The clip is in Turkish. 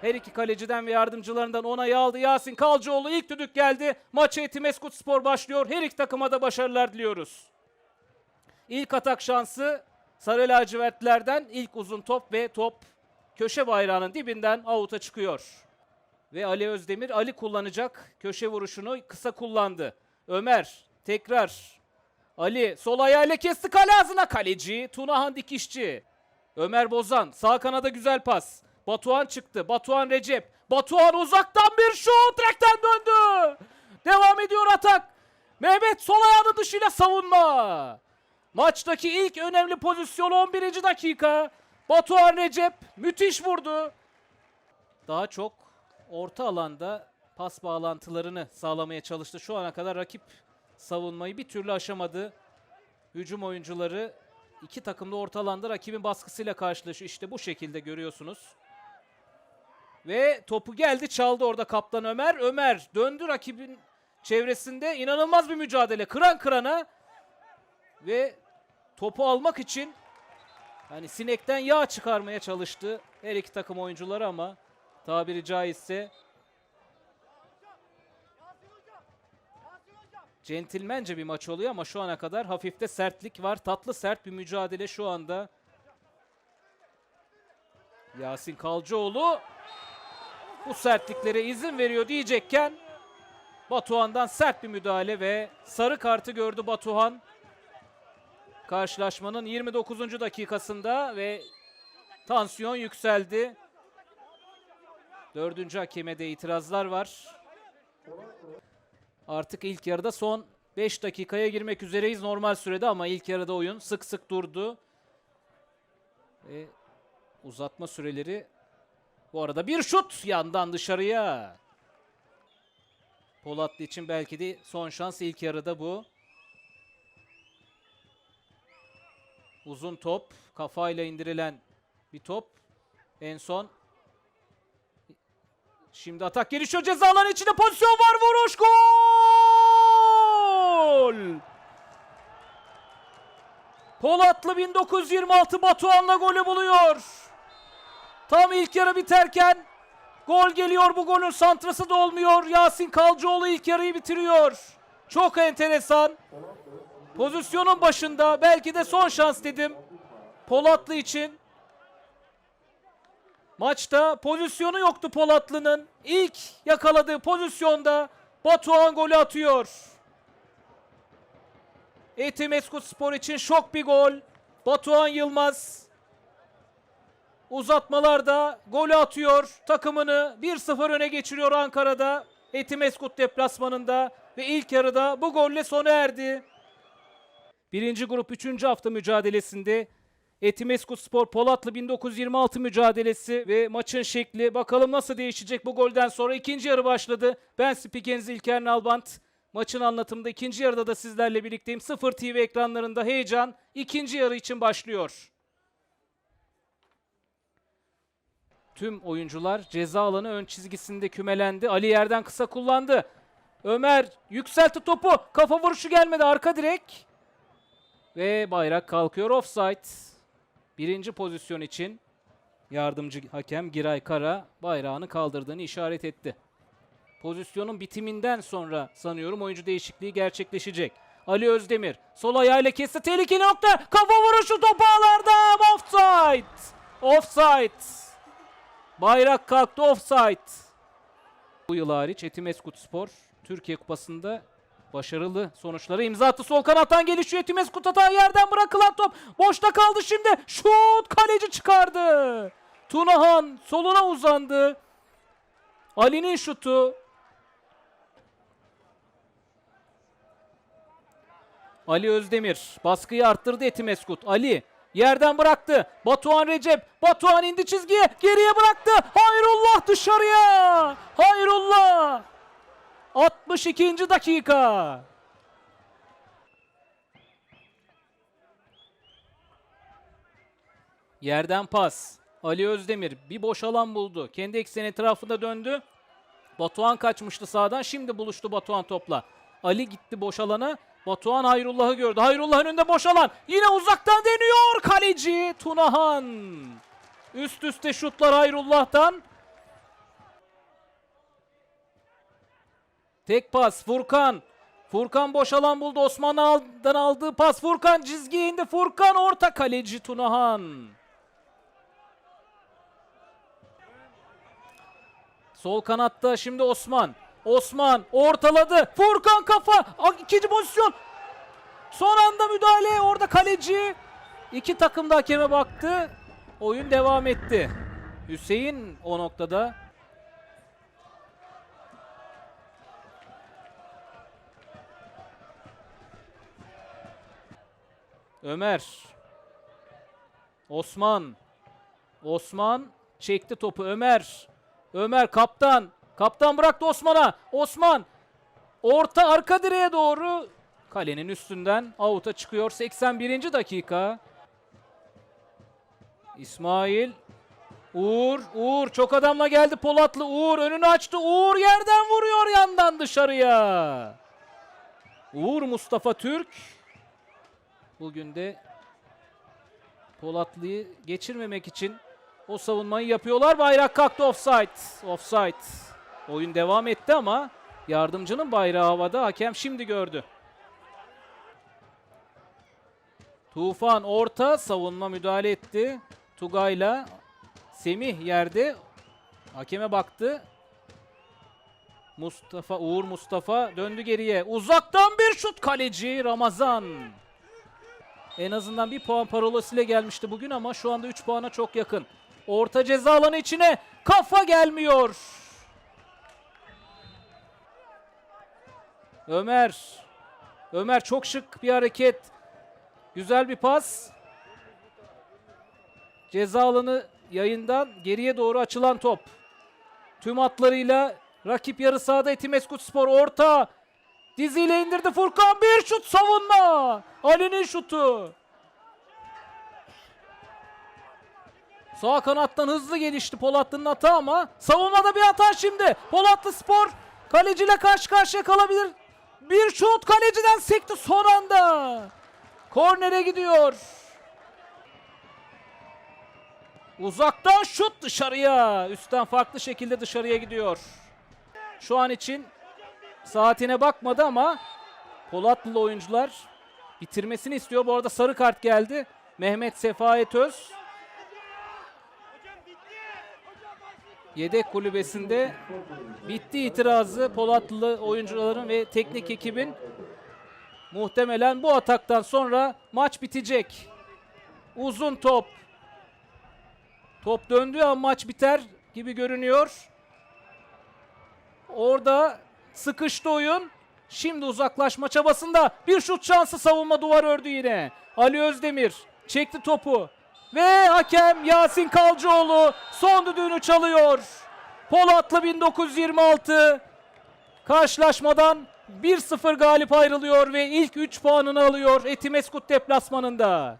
Her iki kaleciden ve yardımcılarından onayı aldı. Yasin Kalcıoğlu ilk düdük geldi. Maça Etimeskut Spor başlıyor. Her iki takıma da başarılar diliyoruz. İlk atak şansı Sarı lacivertlerden ilk uzun top ve top köşe bayrağının dibinden avuta çıkıyor. Ve Ali Özdemir Ali kullanacak köşe vuruşunu kısa kullandı. Ömer tekrar Ali sol ayağıyla kesti kale ağzına kaleci Tunahan Dikişçi. Ömer Bozan sağ kanada güzel pas. Batuhan çıktı. Batuhan Recep. Batuhan uzaktan bir şut direkten döndü. Devam ediyor atak. Mehmet sol ayağını dışıyla savunma. Maçtaki ilk önemli pozisyon 11. dakika. Batuhan Recep müthiş vurdu. Daha çok orta alanda pas bağlantılarını sağlamaya çalıştı. Şu ana kadar rakip savunmayı bir türlü aşamadı. Hücum oyuncuları iki takım da orta alanda rakibin baskısıyla karşılaşıyor. İşte bu şekilde görüyorsunuz. Ve topu geldi çaldı orada kaptan Ömer. Ömer döndü rakibin çevresinde inanılmaz bir mücadele. Kıran kırana ve topu almak için yani sinekten yağ çıkarmaya çalıştı her iki takım oyuncuları ama tabiri caizse centilmence bir maç oluyor ama şu ana kadar hafifte sertlik var. Tatlı sert bir mücadele şu anda. Yasin Kalcıoğlu bu sertliklere izin veriyor diyecekken Batuhan'dan sert bir müdahale ve sarı kartı gördü Batuhan. Karşılaşmanın 29. dakikasında ve tansiyon yükseldi. Dördüncü hakeme de itirazlar var. Artık ilk yarıda son 5 dakikaya girmek üzereyiz normal sürede ama ilk yarıda oyun sık sık durdu. Ve uzatma süreleri bu arada bir şut yandan dışarıya. Polatlı için belki de son şans ilk yarıda bu. Uzun top, kafayla indirilen bir top. En son Şimdi atak gelişiyor ceza alanı içinde pozisyon var vuruş gol! Polatlı 1926 Batuhan'la golü buluyor. Tam ilk yarı biterken gol geliyor bu golün santrası da olmuyor. Yasin Kalcıoğlu ilk yarıyı bitiriyor. Çok enteresan. Pozisyonun başında belki de son şans dedim. Polatlı için. Maçta pozisyonu yoktu Polatlı'nın. İlk yakaladığı pozisyonda Batuhan golü atıyor. Etimeskut Spor için şok bir gol. Batuhan Yılmaz uzatmalarda golü atıyor. Takımını 1-0 öne geçiriyor Ankara'da. Etimeskut deplasmanında ve ilk yarıda bu golle sona erdi. Birinci grup 3. hafta mücadelesinde Etimeskut Spor Polatlı 1926 mücadelesi ve maçın şekli bakalım nasıl değişecek bu golden sonra ikinci yarı başladı. Ben spikeniz İlker Nalbant. Maçın anlatımında ikinci yarıda da sizlerle birlikteyim. 0 TV ekranlarında heyecan ikinci yarı için başlıyor. Tüm oyuncular ceza alanı ön çizgisinde kümelendi. Ali yerden kısa kullandı. Ömer yükseltti topu. Kafa vuruşu gelmedi arka direk. Ve bayrak kalkıyor offside. Birinci pozisyon için yardımcı hakem Giray Kara bayrağını kaldırdığını işaret etti. Pozisyonun bitiminden sonra sanıyorum oyuncu değişikliği gerçekleşecek. Ali Özdemir sol ayağıyla kesti tehlikeli nokta kafa vuruşu top ağlarda offside. Offside. Bayrak kalktı offside. Bu yıl hariç Etimeskut Spor Türkiye Kupası'nda başarılı sonuçlara imza attı. Sol kanattan gelişiyor Etimeskut hata yerden bırakılan top. Boşta kaldı şimdi. Şut kaleci çıkardı. Tunahan soluna uzandı. Ali'nin şutu. Ali Özdemir baskıyı arttırdı Etimeskut. Ali yerden bıraktı. Batuhan Recep. Batuhan indi çizgiye. Geriye bıraktı. Hayrullah dışarıya. Hayrullah. 62. dakika. Yerden pas. Ali Özdemir bir boş alan buldu. Kendi ekseni etrafında döndü. Batuhan kaçmıştı sağdan. Şimdi buluştu Batuhan topla. Ali gitti boş alana. Batuhan Hayrullah'ı gördü. Hayrullah'ın önünde boş alan. Yine uzaktan deniyor kaleci Tunahan. Üst üste şutlar Hayrullah'tan. Tek pas Furkan. Furkan boş alan buldu. Osman'dan aldığı pas. Furkan çizgiye indi. Furkan orta kaleci Tunahan. Sol kanatta şimdi Osman. Osman ortaladı. Furkan kafa. İkinci pozisyon. Son anda müdahale. Orada kaleci. İki takım da hakeme baktı. Oyun devam etti. Hüseyin o noktada. Ömer. Osman. Osman çekti topu. Ömer. Ömer kaptan. Kaptan bıraktı Osman'a. Osman. Orta arka direğe doğru. Kalenin üstünden avuta çıkıyor. 81. dakika. İsmail. Uğur. Uğur çok adamla geldi Polatlı. Uğur önünü açtı. Uğur yerden vuruyor yandan dışarıya. Uğur Mustafa Türk. Bugün de Polatlı'yı geçirmemek için o savunmayı yapıyorlar. Bayrak kalktı offside. Offside. Oyun devam etti ama yardımcının bayrağı havada. Hakem şimdi gördü. Tufan orta savunma müdahale etti. Tugay'la Semih yerde hakeme baktı. Mustafa Uğur Mustafa döndü geriye. Uzaktan bir şut kaleci Ramazan. En azından bir puan parolasıyla gelmişti bugün ama şu anda 3 puana çok yakın. Orta ceza alanı içine kafa gelmiyor. Ömer. Ömer çok şık bir hareket. Güzel bir pas. Ceza alanı yayından geriye doğru açılan top. Tüm hatlarıyla rakip yarı sahada Etimeskut Spor orta. Diziyle indirdi Furkan bir şut savunma. Ali'nin şutu. Sağ kanattan hızlı gelişti Polatlı'nın hata ama savunmada bir hata şimdi. Polatlı Spor kaleciyle karşı karşıya kalabilir. Bir şut kaleciden sekti son anda. Kornere gidiyor. Uzaktan şut dışarıya. Üstten farklı şekilde dışarıya gidiyor. Şu an için saatine bakmadı ama Polatlılı oyuncular bitirmesini istiyor. Bu arada sarı kart geldi. Mehmet Sefayet Öz. Yedek kulübesinde bitti itirazı Polatlı oyuncuların ve teknik ekibin. Muhtemelen bu ataktan sonra maç bitecek. Uzun top. Top döndüğü an maç biter gibi görünüyor. Orada sıkıştı oyun. Şimdi uzaklaşma çabasında bir şut şansı savunma duvar ördü yine. Ali Özdemir çekti topu. Ve hakem Yasin Kalcıoğlu son düdüğünü çalıyor. Polatlı 1926 karşılaşmadan 1-0 galip ayrılıyor ve ilk 3 puanını alıyor Etimeskut deplasmanında.